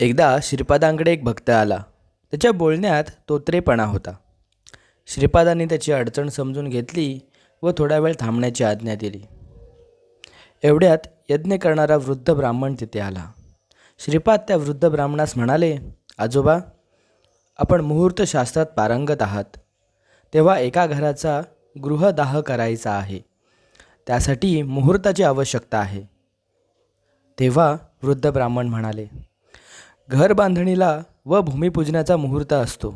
एकदा श्रीपादांकडे एक भक्त आला. त्याच्या बोलण्यात तोत्रेपणा होता. श्रीपादांनी त्याची अडचण समजून घेतली व थोडा वेळ थांबण्याची आज्ञा दिली. एवढ्यात यज्ञ करणारा वृद्ध ब्राह्मण तिथे आला. श्रीपाद त्या वृद्ध ब्राह्मणास म्हणाले आजोबा आपण मुहूर्तशास्त्रात पारंगत आहात. तेव्हा एका घराचा गृहदाह करायचा आहे. त्यासाठी मुहूर्ताची आवश्यकता आहे. तेव्हा वृद्ध ब्राह्मण म्हणाले घर बांधणीला व भूमिपूजनाचा मुहूर्त असतो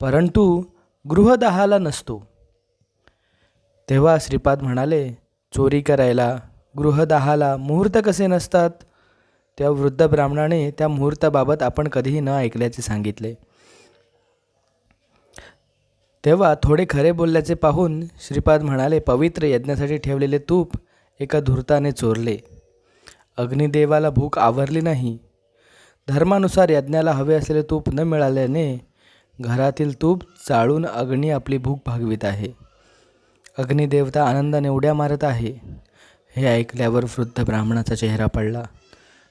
परंतु गृहदाहाला नसतो. तेव्हा श्रीपाद म्हणाले चोरी करायला गृहदाहाला मुहूर्त कसे नसतात त्या वृद्ध ब्राह्मणाने त्या मुहूर्ताबाबत आपण कधीही न ऐकल्याचे सांगितले. तेव्हा थोडे खरे बोलल्याचे पाहून श्रीपाद म्हणाले पवित्र यज्ञासाठी ठेवलेले तूप एका धूर्ताने चोरले. अग्निदेवाला भूक आवरली नाही. धर्मानुसार यज्ञाला हवे असलेले तूप न मिळाल्याने घरातील तूप चाळून अग्नी आपली भूक भागवित आहे. अग्निदेवता आनंदाने उड्या मारत आहे. हे ऐकल्यावर वृद्ध ब्राह्मणाचा चेहरा पडला.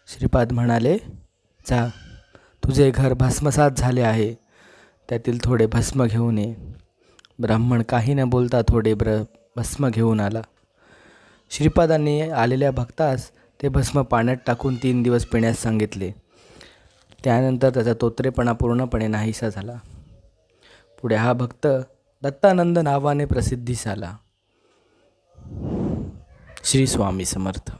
श्रीपाद म्हणाले जा तुझे घर भस्मसात झाले आहे. त्यातील थोडे भस्म घेऊन ये. ब्राह्मण काही न बोलता थोडे ब्र भस्म घेऊन आला. श्रीपादांनी आलेल्या भक्तास ते भस्म पाण्यात टाकून तीन दिवस पिण्यास सांगितले. त्यानंतर त्याचा तोत्रेपणा पूर्णपणे नाहीसा झाला. पुढे हा भक्त दत्तानंद नावाने प्रसिद्धीस आला श्री स्वामी समर्थ.